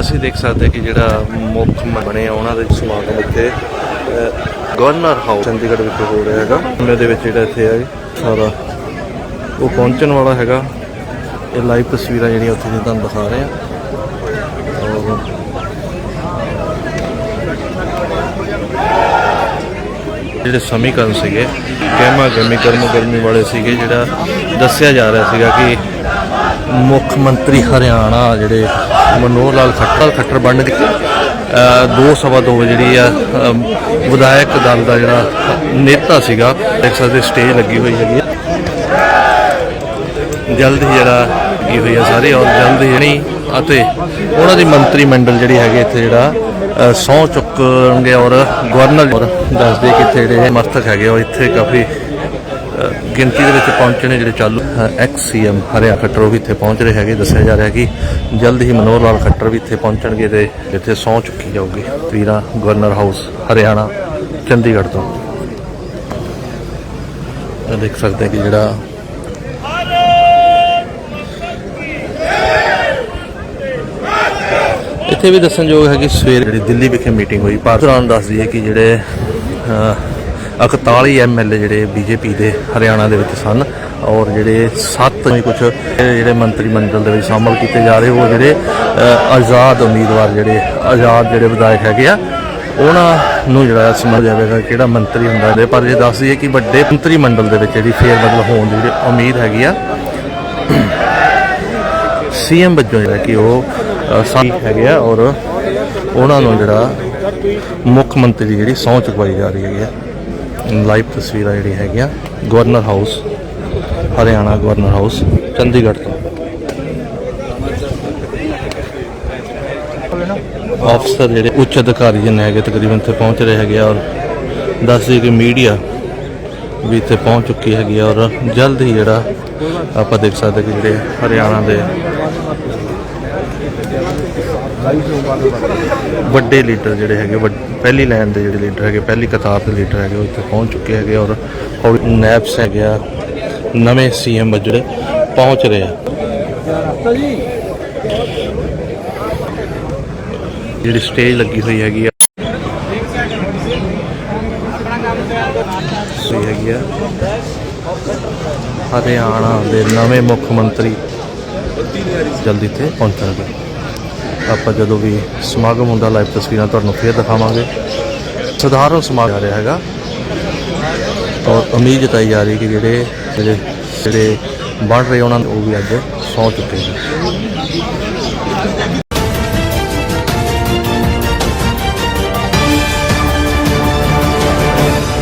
ਅਸੀਂ ਦੇਖ ਸਕਦੇ ਕਿ ਜਿਹੜਾ ਮੁੱਖ ਮ- ਬਣੇ ਉਹਨਾਂ ਦੇ ਸਮਾਗਮ ਇੱਥੇ ਗਵਰਨਰ ਹਾਊਸ ਚੰਡੀਗੜ੍ਹ ਵਿੱਚ ਹੋ ਰਿਹਾ ਹੈਗਾ। ਉਹਦੇ ਵਿੱਚ ਜਿਹੜਾ ਇੱਥੇ ਹੈ ਸਾਰਾ ਉਹ ਪਹੁੰਚਣ ਵਾਲਾ ਹੈਗਾ। ਇਹ ਲਾਈਵ ਤਸਵੀਰਾਂ ਜਿਹੜੀਆਂ ਉੱਥੇ ਦੀ ਤੁਹਾਨੂੰ ਦਿਖਾ ਰਹੇ ਆ। ਔਰ ਜਿਹੜੇ ਸਮੀਕਰਨ ਸੀਗੇ ਗਹਿਮਾ ਗਰਮੀ ਗਰਮ ਗਰਮੀ ਵਾਲੇ ਸੀਗੇ, ਜਿਹੜਾ ਦੱਸਿਆ ਜਾ ਰਿਹਾ ਸੀਗਾ ਕਿ ਮੁੱਖ ਮੰਤਰੀ ਹਰਿਆਣਾ ਜਿਹੜੇ ਮਨੋਹਰ ਲਾਲ ਖੱਟਰ ਖੱਟਰ ਬਣਨ ਦੀ ਅ, ਦੋ ਸਵਾ ਦੋ ਜਿਹੜੀ ਆ ਵਿਧਾਇਕ ਦਲ ਦਾ ਜਿਹੜਾ ਨੇਤਾ ਸੀਗਾ ਦੇਖ ਸਕਦੇ ਸਟੇਜ ਲੱਗੀ ਹੋਈ ਹੈਗੀ ਆ। ਜਲਦ ਹੀ ਜਿਹੜਾ ਲੱਗੀ ਹੋਈ ਆ ਸਾਰੇ ਔਰ ਜਲਦ ਹੀ ਜਿਹੜੀ ਅਤੇ ਉਹਨਾਂ ਦੀ ਮੰਤਰੀ ਮੰਡਲ ਜਿਹੜੀ ਹੈਗੇ ਇੱਥੇ ਜਿਹੜਾ ਅ, ਸਹੁੰ ਚੁੱਕਣਗੇ ਔਰ ਗਵਰਨਰ ਔਰ ਦੱਸਦੇ ਕਿ ਇੱਥੇ ਜਿਹੜੇ ਸਮਰਥਕ ਹੈਗੇ ਉਹ ਇੱਥੇ ਕਾਫੀ ਗਿਣਤੀ ਦੇ ਵਿੱਚ ਪਹੁੰਚਣੇ ਜਿਹੜੇ ਚਾਲੂ ਐਕਸ ਸੀਐਮ ਹਰਿਆ ਖੱਟਰ, ਉਹ ਵੀ ਇੱਥੇ ਪਹੁੰਚ ਰਹੇ ਹੈਗੇ, ਦੱਸਿਆ ਜਾ ਰਿਹਾ ਕਿ ਜਲਦ ਹੀ ਮਨੋਹਰ ਲਾਲ ਖੱਟਰ ਵੀ ਇੱਥੇ ਪਹੁੰਚਣਗੇ ਤੇ ਇੱਥੇ ਸਹੁੰ ਚੁੱਕੀ ਜਾਊਗੀ ਤਵੀਰਾ ਗਵਰਨਰ ਹਾਊਸ ਹਰਿਆਣਾ, ਚੰਡੀਗੜ੍ਹ ਤੋਂ। ਦੇਖ ਸਕਦੇ ਹਾਂ ਕਿ ਜਿਹੜਾ ਇੱਥੇ ਵੀ ਦੱਸਣਯੋਗ ਹੈ ਕਿ ਸਵੇਰ ਜਿਹੜੀ ਦਿੱਲੀ ਵਿਖੇ ਮੀਟਿੰਗ ਹੋਈ, ਭਾਰਤ ਦੌਰਾਨ ਦੱਸਦੀ ਹੈ ਕਿ ਜਿਹੜੇ 41 ਐਮਐਲਏ ਜਿਹੜੇ ਬੀਜੇਪੀ ਦੇ ਹਰਿਆਣਾ ਦੇ ਵਿੱਚ ਸਨ ਔਰ ਜਿਹੜੇ 7 ਕੁਝ ਜਿਹੜੇ ਮੰਤਰੀ ਮੰਡਲ ਦੇ ਵਿੱਚ ਸ਼ਾਮਲ ਕੀਤੇ ਜਾ ਰਹੇ ਉਹ ਜਿਹੜੇ ਆਜ਼ਾਦ ਉਮੀਦਵਾਰ ਜਿਹੜੇ ਆਜ਼ਾਦ ਜਿਹੜੇ ਵਿਧਾਇਕ ਹੈਗੇ ਆ ਉਹਨਾਂ ਨੂੰ ਜਿਹੜਾ ਸਮਝ ਜਾਵੇਗਾ ਕਿਹੜਾ ਮੰਤਰੀ ਹੁੰਦਾ ਹੈ ਪਰ ਇਹ ਦੱਸਦੀ ਹੈ ਕਿ ਵੱਡੇ ਮੰਤਰੀ ਮੰਡਲ ਦੇ ਵਿੱਚ ਜਿਹੜੀ ਫੇਰ ਬਦਲ ਹੋਣ ਦੀ ਜਿਹੜੀ ਉਮੀਦ ਹੈਗੀ ਆ ਸੀਐਮ ਵਜੋਂ ਜਿਹੜਾ ਕਿ ਉਹ ਅ, ਹੈਗੇ ਆ ਔਰ ਉਹਨਾਂ ਨੂੰ ਜਿਹੜਾ ਮੁੱਖ ਮੰਤਰੀ ਦੀ ਜਿਹੜੀ ਸਹੁੰ ਚੁਕਵਾਈ ਜਾ ਰਹੀ ਹੈਗੀ ਆ। ਲਾਈਵ ਤਸਵੀਰਾਂ ਜਿਹੜੀ ਹੈਗੀਆਂ, governor house, Haryana governor house, Chandigarh ਤੋਂ। ਅਫਸਰ ਜਿਹੜੇ ਉੱਚ ਅਧਿਕਾਰੀ ਜਨ ਹੈਗੇ ਤਕਰੀਬਨ ਇੱਥੇ ਪਹੁੰਚ ਰਹੇ ਹੈਗੇ ਆ ਔਰ ਦੱਸਦੇ ਕਿ ਮੀਡੀਆ ਵੀ ਇੱਥੇ ਪਹੁੰਚ ਚੁੱਕੀ ਹੈਗੀ ਆ ਔਰ ਜਲਦ ਹੀ ਜਿਹੜਾ ਆਪਾਂ ਦੇਖ ਸਕਦੇ ਕਿ ਜਿਹੜੇ ਹਰਿਆਣਾ ਦੇ ਵੱਡੇ ਲੀਡਰ ਜਿਹੜੇ ਹੈਗੇ, ਵੱਡ- ਪਹਿਲੀ ਲਾਈਨ ਦੇ ਜਿਹੜੇ ਲੀਡਰ ਹੈਗੇ, ਪਹਿਲੀ ਕਤਾਰ ਦੇ ਲੀਡਰ ਹੈਗੇ, ਉਹ ਇੱਥੇ ਪਹੁੰਚ ਚੁੱਕੇ ਹੈਗੇ ਔਰ ਔਰ ਨੈਪਸ ਹੈਗੇ ਆ, ਨਵੇਂ ਸੀਐਮ ਜਿਹੜੇ ਪਹੁੰਚ ਰਹੇ ਆ। ਜਿਹੜੀ ਸਟੇਜ ਲੱਗੀ ਹੋਈ ਹੈਗੀ ਆ, ਹੋਈ ਹੈਗੀ ਆ, ਹਰਿਆਣਾ ਦੇ ਨਵੇਂ ਮੁੱਖ ਮੰਤਰੀ ਜਲਦੀ ਇੱਥੇ ਪਹੁੰਚਣਗੇ ਆਪਾਂ ਜਦੋਂ ਵੀ ਸਮਾਗਮ ਹੁੰਦਾ ਲਾਈਵ ਤਸਵੀਰਾਂ ਤੁਹਾਨੂੰ ਫੇਰ ਦਿਖਾਵਾਂਗੇ। ਸਧਾਰਨ ਸਮਾਗਮ ਆ ਰਿਹਾ ਹੈਗਾ। ਔਰ ਉਮੀਦ ਜਤਾਈ ਜਾ ਰਹੀ ਕਿ ਜਿਹੜੇ ਜਿਹੜੇ ਜਿਹੜੇ ਬਣ ਰਹੇ ਉਹਨਾਂ ਨੂੰ ਉਹ ਵੀ ਅੱਜ ਸੌ ਚੁੱਕੇ ਨੇ।